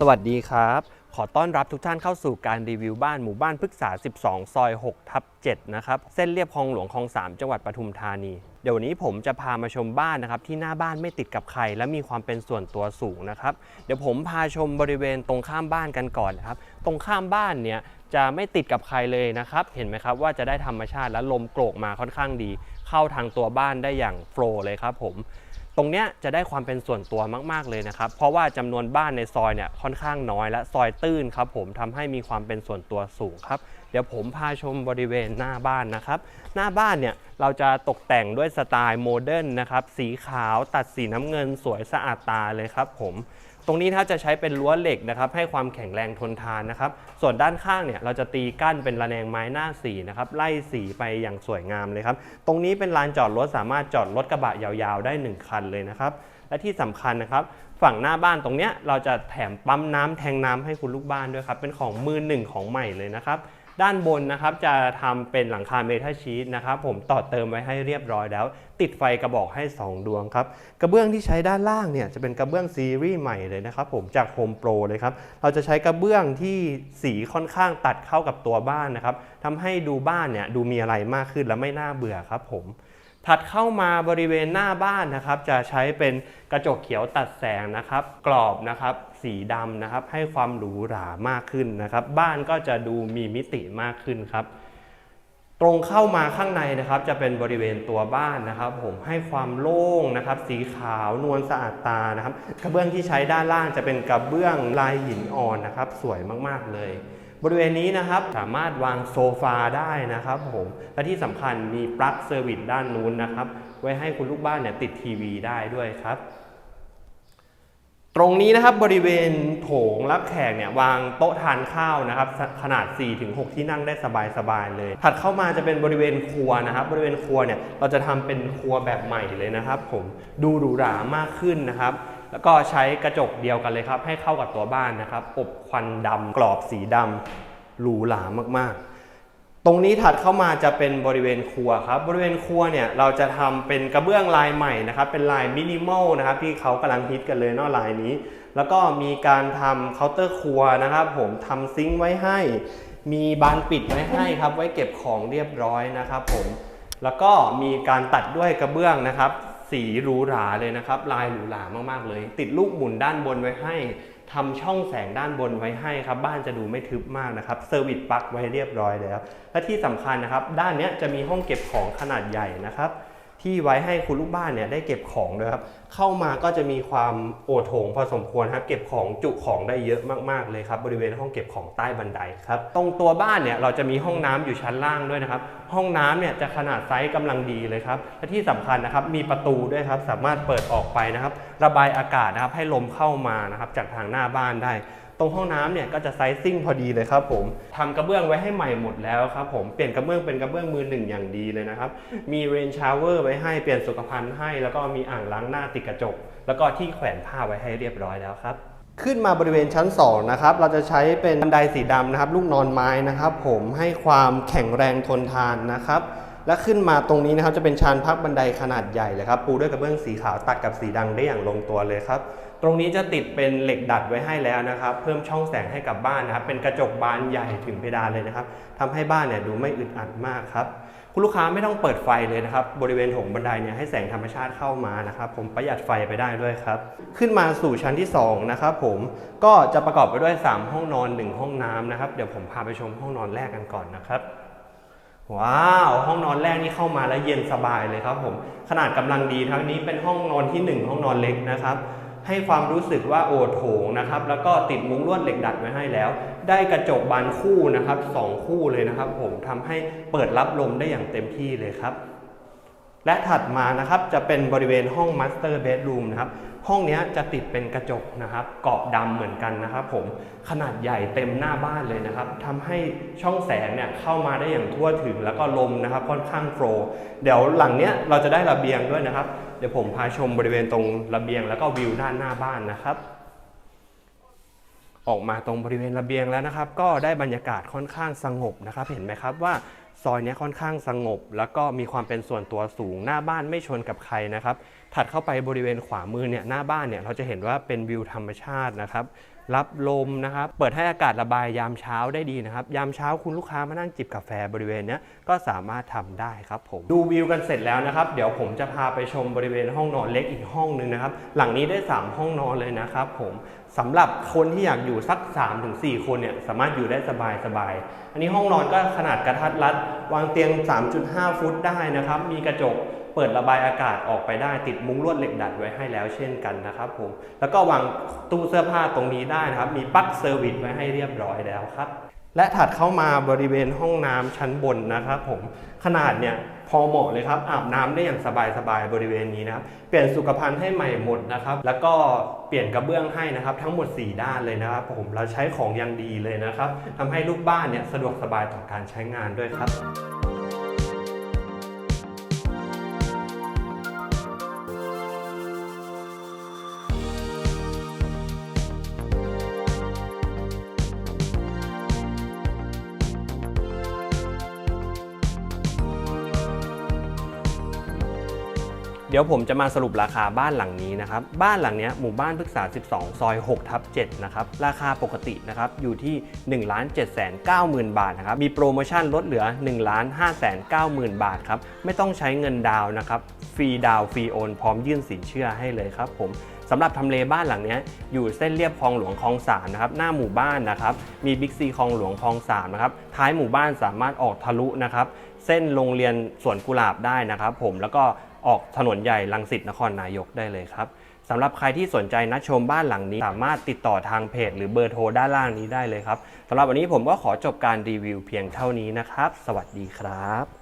สวัสดีครับ ขอต้อนรับทุกท่านเข้าสู่การรีวิวบ้านหมู่บ้านพฤกษา 12 ซอย 6 ทับ 7 นะครับ เส้นเรียบคลองหลวงคลอง 3 จังหวัดปทุมธานี เดี๋ยววนนี้ผมจะพามาชมบ้านนะครับ ที่หน้าบ้านไม่ติดกับใคร และมีความเป็นส่วนตัวสูงนะครับ เดี๋ยวผมพาชมบริเวณตรงข้ามบ้านกันก่อนนะครับ ตรงข้ามบ้านเนี่ยจะไม่ติดกับใครเลยนะครับ เห็นไหมครับว่าจะได้ธรรมชาติและลมโกรกมาค่อนข้างดี เข้าทางตัวบ้านได้อย่างโฟล์เลยครับผม ตรงเนี้ยจะได้ความเป็นส่วนตัวมาก ๆ เลยนะครับ เพราะว่าจำนวนบ้านในซอยเนี่ยค่อนข้างน้อยและซอยตื้นครับผมทำให้มีความเป็นส่วนตัวสูงครับเดี๋ยวผมพาชมบริเวณหน้าบ้านนะครับ หน้าบ้านเนี่ยเราจะตกแต่งด้วยสไตล์โมเดิร์นนะครับ สีขาวตัดสีน้ำเงินสวยสะอาดตาเลยครับผมตรงนี้ถ้าจะใช้เป็นรั้วเหล็กนะครับ ให้ความแข็งแรงทนทานนะครับ ส่วนด้านข้างเนี่ยเราจะตีกั้นเป็นระแนงไม้หน้าสีนะครับไล่สีไปอย่างสวยงามเลยครับ ตรงนี้เป็นลานจอดรถสามารถจอดรถกระบะยาวๆ ได้ 1 คันเลยนะครับ และที่สำคัญนะครับ ฝั่งหน้าบ้านตรงเนี้ยเราจะแถมปั๊มน้ำแทงน้ำให้คุณลูกบ้านด้วยครับเป็นของมือหนึ่งของใหม่เลยนะครับ ด้านบนนะครับจะทำเป็นหลังคาเมทัลชีตนะครับผมต่อเติมไว้ให้เรียบร้อยแล้ว ติดไฟกระบอกให้ 2 ดวงครับกระเบื้องที่ใช้ด้านล่างเนี่ยจะเป็นกระเบื้องซีรีส์ใหม่เลยนะครับผมจาก Home Pro เลยครับเราจะใช้กระเบื้องที่สีค่อนข้างตัดเข้ากับตัวบ้านนะครับทำให้ดูบ้านเนี่ยดูมีอะไรมากขึ้นและไม่น่าเบื่อครับผม ถัดเข้ามาบริเวณหน้าบ้านนะครับ จะใช้เป็นกระจกเขียวตัดแสงนะครับ กรอบนะครับ สีดำนะครับ ให้ความหรูหรามากขึ้นนะครับ บ้านก็จะดูมีมิติมากขึ้นครับ ตรงเข้ามาข้างในนะครับ จะเป็นบริเวณตัวบ้านนะครับ ผมให้ความโล่งนะครับ สีขาวนวลสะอาดตานะครับ กระเบื้องที่ใช้ด้านล่างจะเป็นกระเบื้องลายหินอ่อนนะครับ สวยมากๆเลย บริเวณนี้นะครับสามารถวางโซฟาได้นะครับผมและที่สำคัญมีปลั๊กเซอร์วิสด้านนู้นนะครับ ไว้ให้คุณลูกบ้านเนี่ยติดทีวีได้ด้วยครับตรงนี้นะครับบริเวณโถงรับแขกเนี่ยวางโต๊ะทานข้าวนะครับสขนาด 4-6 ที่นั่งได้สบายๆเลย ถัดเข้ามาจะเป็นบริเวณครัวนะครับ บริเวณครัวเนี่ยเราจะทำเป็นครัวแบบใหม่เลยนะครับ ผมดูหรูหรามากขึ้นนะครับ แล้วก็ใช้กระจกเดียวกันเลยครับ ให้เข้ากับตัวบ้านนะครับ อบควันดำกรอบสีดำหรูหรามากๆ ตรงนี้ถัดเข้ามาจะเป็นบริเวณครัวครับ บริเวณครัวเนี่ยเราจะทำเป็นกระเบื้องลายใหม่นะครับ เป็นลายมินิมอลนะครับที่เขากำลังฮิตกันเลยเนอกลายนี้ แล้วก็มีการทำเคาน์เตอร์ครัวนะครับ ผมทำซิงค์ไว้ให้ มีบานปิดไว้ให้ครับ ไว้เก็บของเรียบร้อยนะครับ ผมแล้วก็มีการตัดด้วยกระเบื้องนะครับ สีหรูหราเลยนะครับ ลายหรูหรามากๆเลย ติดลูกหมุนด้านบนไว้ให้ทำช่องแสงด้านบนไว้ให้ครับ บ้านจะดูไม่ทึบมากนะครับเซอร์วิสปลั๊กไว้เรียบร้อยแล้ว และที่สำคัญนะครับ ด้านนี้จะมีห้องเก็บของขนาดใหญ่นะครับ ที่ไว้ให้คุณลูกบ้านเนี่ยได้เก็บของด้วยครับ เข้ามาก็จะมีความโอโถงพอสมควรครับ เก็บของจุของได้เยอะมากๆเลยครับ บริเวณห้องเก็บของใต้บันไดครับ ตรงตัวบ้านเนี่ยเราจะมีห้องน้ำอยู่ชั้นล่างด้วยนะครับ ห้องน้ำเนี่ยจะขนาดไซส์กำลังดีเลยครับ และที่สำคัญนะครับมีประตูด้วยครับ สามารถเปิดออกไปนะครับ ระบายอากาศนะครับให้ลมเข้ามานะครับจากทางหน้าบ้านได้ ตรงห้องน้ำเนี่ยก็จะไซซิ่งพอดีเลยครับผมทำกระเบื้องไว้ให้ใหม่หมดแล้วครับผมเปลี่ยนกระเบื้องเป็นกระเบื้องมือหนึ่งอย่างดีเลยนะครับมีเรนชาวเวอร์ไว้ให้เปลี่ยนสุขภัณฑ์ให้ แล้วก็มีอ่างล้างหน้าติดกระจก แล้วก็ที่แขวนผ้าไว้ให้เรียบร้อยแล้วครับขึ้นมาบริเวณชั้น 2 นะครับ เราจะใช้เป็นบันไดสีดำนะครับ ลูกนอนไม้นะครับ ผมให้ความแข็งแรงทนทานนะครับ และขึ้นมาตรงนี้นะครับจะเป็นชานพักบันไดขนาดใหญ่เลยครับ ปูด้วยกระเบื้องสีขาวตัดกับสีดำได้อย่างลงตัวเลยครับ ตรงนี้จะติดเป็นเหล็กดัดไว้ให้แล้วนะครับ เพิ่มช่องแสงให้กับบ้านนะครับ เป็นกระจกบานใหญ่ถึงเพดานเลยนะครับทำให้บ้านเนี่ยดูไม่อึดอัดมากครับคุณลูกค้าไม่ต้องเปิดไฟเลยนะครับ บริเวณโถงบันไดเนี่ยให้แสงธรรมชาติเข้ามานะครับ ผมประหยัดไฟไปได้ด้วยครับ ขึ้นมาสู่ชั้นที่สองนะครับผมก็จะประกอบไปด้วย 3 ห้องนอน 1 ห้องน้ำนะครับ เดี๋ยวผมพาไปชมห้องนอนแรกกันก่อนนะครับว้าวห้องนอนแรกนี่เข้ามาแล้วเย็นสบายเลยครับผมขนาดกำลังดีทั้งนี้เป็นห้องนอนที่ 1 ห้องนอนเล็กนะครับ ให้ความรู้สึกว่าโอโถงนะครับ แล้วก็ติดมุ้งลวดเหล็กดัดไว้ให้แล้ว ได้กระจกบานคู่นะครับสองคู่เลยนะครับ ผมทำให้เปิดรับลมได้อย่างเต็มที่เลยครับ และถัดมานะครับจะเป็นบริเวณห้อง Master Bedroom นะครับห้องนี้จะติดเป็นกระจกนะครับกรอบดำเหมือนกันนะครับผมขนาดใหญ่เต็มหน้าบ้านเลยนะครับทำให้ช่องแสงเนี่ยเข้ามาได้อย่างทั่วถึงแล้วก็ลมนะครับค่อนข้างโฟล์เดี๋ยวหลังเนี้ยเราจะได้ระเบียงด้วยนะครับ เดี๋ยวผมพาชมบริเวณตรงระเบียงแล้วก็วิวด้านหน้าบ้านนะครับออกมาตรงบริเวณระเบียงแล้วนะครับ ก็ได้บรรยากาศค่อนข้างสงบนะครับ เห็นไหมครับว่า ซอยนี้ค่อนข้างสงบ แล้วก็มีความเป็นส่วนตัวสูง หน้าบ้านไม่ชนกับใครนะครับ ถัดเข้าไปบริเวณขวามือเนี่ยหน้าบ้านเนี่ยเราจะเห็นว่าเป็นวิวธรรมชาตินะครับ รับลมนะครับ เปิดให้อากาศระบายยามเช้าได้ดีนะครับ ยามเช้าคุณลูกค้ามานั่งจิบกาแฟบริเวณนี้ก็สามารถทำได้ครับผม ดูวิวกันเสร็จแล้วนะครับ เดี๋ยวผมจะพาไปชมบริเวณห้องนอนเล็กอีกห้องหนึ่งนะครับ หลังนี้ได้ 3 ห้องนอนเลยนะครับผมสำหรับคนที่อยากอยู่สัก 3-4 คนเนี่ยสามารถอยู่ได้สบายๆอันนี้ห้องนอนก็ขนาดกระทัดรัด วางเตียง 3.5 ฟุตได้นะครับ มีกระจก เปิดระบายอากาศออกไปได้ติดมุ้งลวดเหล็กดัดไว้ให้แล้วเช่นกันนะครับผมแล้วก็วางตู้เสื้อผ้าตรงนี้ได้นะครับ มีปลั๊กเซอร์วิสไว้ให้เรียบร้อยแล้วครับ และถัดเข้ามาบริเวณห้องน้ำชั้นบนนะครับผมขนาดเนี่ยพอเหมาะเลยครับ อาบน้ำได้อย่างสบายๆบริเวณนี้นะครับ เปลี่ยนสุขภัณฑ์ให้ใหม่หมดนะครับ แล้วก็เปลี่ยนกระเบื้องให้นะครับ ทั้งหมด 4 ด้านเลยนะครับผมเราใช้ของอย่างดีเลยนะครับทำให้ลูกบ้านเนี่ยสะดวกสบายต่อการใช้งานด้วยครับ ดี๋ยวผมจะมาสรุปราคาบ้านหลังนี้นะครับ บ้านหลังนี้หมู่บ้านพฤกษา 12 ซอย6ทับ7นะครับ ราคาปกตินะครับอยู่ที่ 1 7 9 0 0 0 0บาทนะครับ มีโปรโมชั่นลดเหลือ 1 5 9 0 0 0 0 บาทครับ ไม่ต้องใช้เงินดาวนะครับ ฟรีดาวฟรีโอน พร้อมยื่นสินเชื่อให้เลยครับผมสำหรับทำเลบ้านหลังนี้อยู่เส้นเรียบคลองหลวงคลองสามนะครับหน้าหมู่บ้านนะครับมีบิ๊กซีคลองหลวงคลองสามนะครับท้ายหมู่บ้านสามารถออกทะลุนะครับเส้นโรงเรียนสวนกุหลาบได้นะครับ ผมแล้วก็ ออกถนนใหญ่ลังสิตนครนายกได้เลยครับสำหรับใครที่สนใจนัดชมบ้านหลังนี้ สามารถติดต่อทางเพจ หรือเบอร์โทรด้านล่างนี้ได้เลยครับสำหรับวันนี้ผมก็ขอจบการรีวิวเพียงเท่านี้นะครับ สวัสดีครับ